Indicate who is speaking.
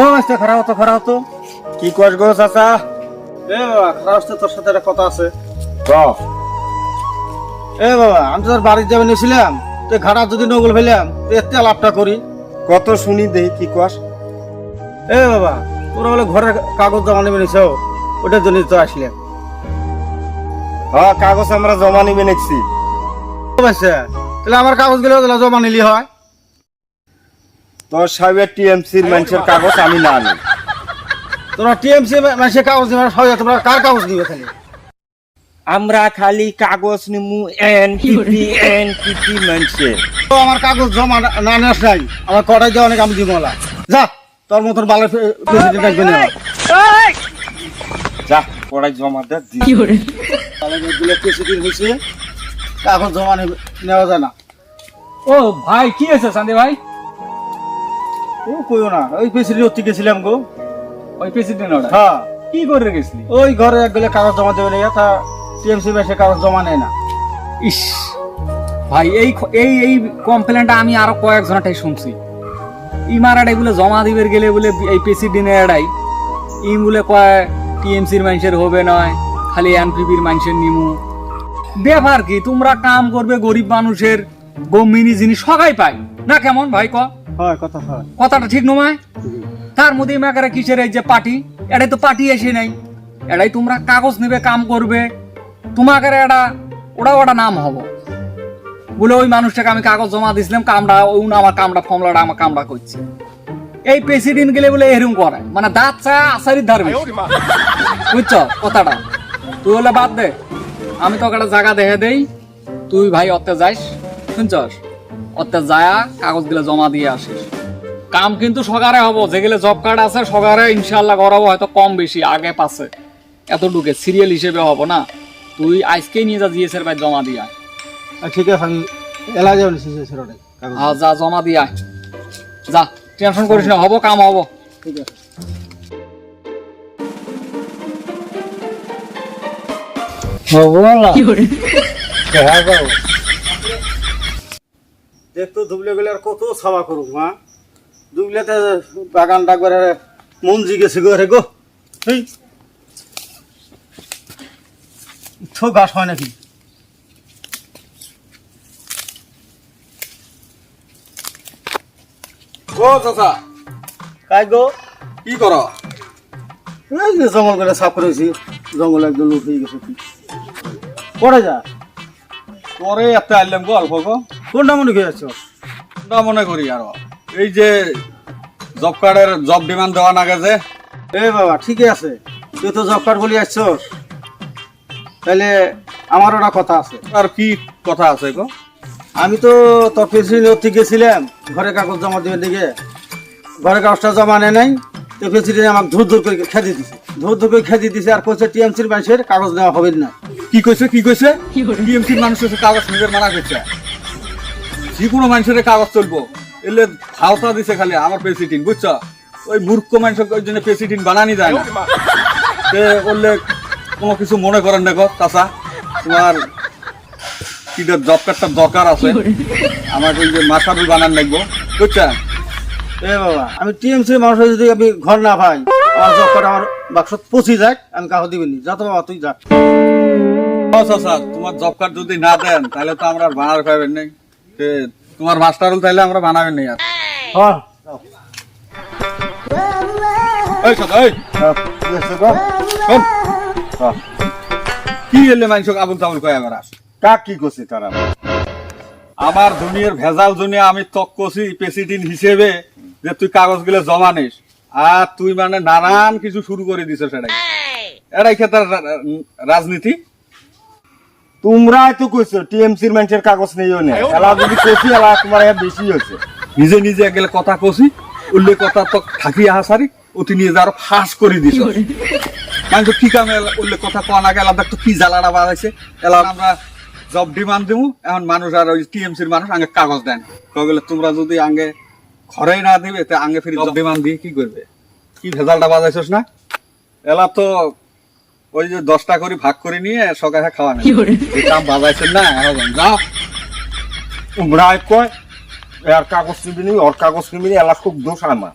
Speaker 1: ও আচ্ছা খারাপ হতো খারাপ হতো।
Speaker 2: কি কস গো চাচা?
Speaker 1: এ বাবা খারাপ হচ্ছে তোর সাথে একটা কথা আছে। এ বাবা আমি তো তোর বাড়ির যাবে নিয়েছিলাম। তুই ঘাটা যদি নগল ফেলাম তুই এতে লাভটা করি।
Speaker 2: কত শুনি দেই কি কস?
Speaker 1: এ বাবা তোরা বলে ঘরের কাগজ জমা নেবে নিছ ওটার জন্য তো আসলে।
Speaker 2: হ্যাঁ কাগজ আমরা জমা নিবে নেছি
Speaker 1: আচ্ছা তাহলে আমার কাগজগুলো তাহলে জমা নিলি হয়।
Speaker 2: তোর সাহেবের টিএমসির মানুষের কাগজ আমি না আনি।
Speaker 1: তোমরা টিএমসি মানুষের কাগজ নিবে সবাই তোমরা কার কাগজ নিবে খালি?
Speaker 2: আমরা খালি কাগজ নিমু এনপিপি এনপিপি মানুষের।
Speaker 1: তো আমার কাগজ জমা না- নেস নাই আমার কটাই দেওয়া অনেক আমি দিব না। যা তোর মতন ভালো প্রেসিডেন্ট আসবে না।
Speaker 2: যা পড়াই জমা দে দি।
Speaker 1: গুলো প্রেসিডেন্ট হয়েছে কাগজ জমা নেবে- নেওয়া যায় না।
Speaker 3: ও ভাই কি হয়েছে সান্দে ভাই?
Speaker 1: ও কইও না। ওই প্রেসিডেন্ট অতি গেছিলাম গো।
Speaker 3: ওই প্রেসিডেন্ট
Speaker 1: হ্যাঁ।
Speaker 3: কি করে গেছিলি?
Speaker 1: ওই ঘরে এক গেলে কাগজ জমা দেবে না তা টিএমসি কাগজ জমা নেয় না।
Speaker 3: ইস ভাই এই এই এই কমপ্লেনটা আমি আরও কয়েকজনটাই শুনছি। ইমারাটাই বলে জমা দিবের গেলে বলে এই প্রেসিডেন্ট এরাই ই বলে কয় টিএমসির মানুষের হবে নয় খালি এনপিপির মানুষের নিমু। ব্যাপার কি তোমরা কাম করবে গরিব মানুষের গমিনি জিনিস সবাই পাই না কেমন ভাই ক?
Speaker 1: হয় কথা হয়।
Speaker 3: কথাটা ঠিক নয় তার মধ্যে মেকারে কিসের এই যে পার্টি? এটাই তো পার্টি এসে নাই। এটাই তোমরা কাগজ নেবে কাম করবে। তোমাকে এটা ওটা ওটা নাম হব। বলে ওই মানুষটাকে আমি কাগজ জমা দিছিলাম কামটা ওই না আমার কামটা ফমলাটা আমার কামটা করছে। এই প্রেসিডেন্ট গেলে বলে এরকম করে মানে দাঁত চা আসারির ধারবে বুঝছ কথাটা? তুই বলে বাদ দে। আমি তোকে একটা জায়গা দেখে দেই। তুই ভাই অত্তে যাইস শুনছস? অত্তে যায়া কাগজগুলো জমা দিয়ে আসিস কাম কিন্তু সকারে হব যেগুলো জব কার্ড আছে সকারে ইনশাল্লাহ করাবো হয়তো কম বেশি আগে পাশে। এতটুকু সিরিয়াল হিসেবে হব না। তুই আজকেই নিয়ে যা জিএসের ভাই জমা দিয়ে আয়।
Speaker 1: ঠিক আছে আমি এলা না
Speaker 3: হ্যাঁ যা জমা দিয়ে আয়। যা টেনশন করিস না হব কাম হব।
Speaker 1: ঠিক আছে। দেখতো দুবলে গেলে আর কত ছাওয়া করুক, মা। দুবলেতে বাগান ডাকবার মন জিগেছে গো রে গো। এই তো গাছ হয় নাকি?
Speaker 4: ও, চাচা।
Speaker 1: কাই গো?
Speaker 4: কি কর?
Speaker 1: এই জঙ্গল করে সাফ করেছি জঙ্গল একদম লুট হয়ে গেছে। পড়ে যা।
Speaker 4: পরে একটা আইলাম গো, অল্প গো।
Speaker 1: কোনটা মনে করে
Speaker 4: না মনে করি আর? এই যে জব কার্ডের জব ডিমান্ড দেওয়া না গেছে।
Speaker 1: এ বাবা ঠিকই আছে। তুই তো জব কার্ড বলি আসছ তাহলে আমার ওটা কথা আছে।
Speaker 4: আর কি কথা আছে গো?
Speaker 1: আমি তো তোর প্রেসিডেন্ট গেছিলাম ঘরে কাগজ জমা দেবে দিকে ঘরে কাগজটা জমা নেয় নাই তো প্রেসিডেন্ট আমাকে ধূর ধূর করে খেতে দিছে। ধূর ধূর করে খেতে দিছে আর কইছে টিএমসির মানুষের কাগজ নেওয়া হবে না।
Speaker 4: কি কইছে কি কইছে? টিএমসির মানুষ হচ্ছে কাগজ নিজের মানা করছে যে কোনো মানুষের কাগজ চলবো। এলে হাওতা দিছে খালি আমার প্রেসিডেন্ট বুঝছ? ওই মূর্খ মানুষের ওই জন্য প্রেসিডেন্ট বানানি যায় না। তে বললে কোনো কিছু মনে করেন না গো চাচা। তোমার কি জব কার্ডটার দরকার আছে। আমাকে ওই যে মাসাবি বানান লাগবো বুঝছেন
Speaker 1: এ বাবা আমি টিএমসির মানুষের যদি আমি ঘর না পাই আমার জব কার্ড আমার বাক্সত পচি যাক আমি কাগজ দিবিনি। যা তো বাবা তুই যা।
Speaker 4: চাচা তোমার জব কার্ড যদি না দেন তাহলে তো আমরা বানাতে পারবেন নাই। তোমার মাস্টার হল তাহলে আমরা বানাবেন নাই আর।
Speaker 1: হ্যাঁ।
Speaker 4: এই চাচা এই। কি এলে মানুষ আবুল তাবুল কয় আমার
Speaker 2: কাক কি করছে তারা
Speaker 4: আমার দুনিয়ার ভেজাল দুনিয়া আমি তক করছি প্রেসিডেন্ট হিসেবে যে তুই কাগজগুলো জমা নিস। আর তুই মানে নানান কিছু শুরু করে দিছ সেটাই এরাই ক্ষেত্রে রাজনীতি।
Speaker 2: তোমরাই তো কইছো টিএমসির মানুষের কাগজ নেইও না এলা যদি কইছি এলা তোমার বেশি হয়েছে।
Speaker 4: নিজে নিজে গেলে কথা কছি উল্লে কথা তো থাকি আহাসারি অতি নিয়ে যা আরও ফাঁস করে দিস মানুষ কি কামে উল্লে কথা কয়া না গেলাম তো কি জ্বালাটা বাড়াইছে। এলা আমরা জব ডিমান্ড দিব এখন মানুষ আর ওই টিএমসির মানুষ আগে কাগজ দেন কগলে তোমরা যদি আগে ঘরেই না দিবে তে আগে ফিরে জব ডিমান্ড দিয়ে কি করবে? কি ভেজালটা বাজাইছস না? এলা তো ওই যে দশটা করে ভাগ করে নিয়ে সকালে খাওয়া নেই। কাম বাজাইছেন না যাও
Speaker 2: তোমরাই কয় আর কাগজ কিনবি নি ওর কাগজ কিনবি নি এলা খুব দোষ আমার।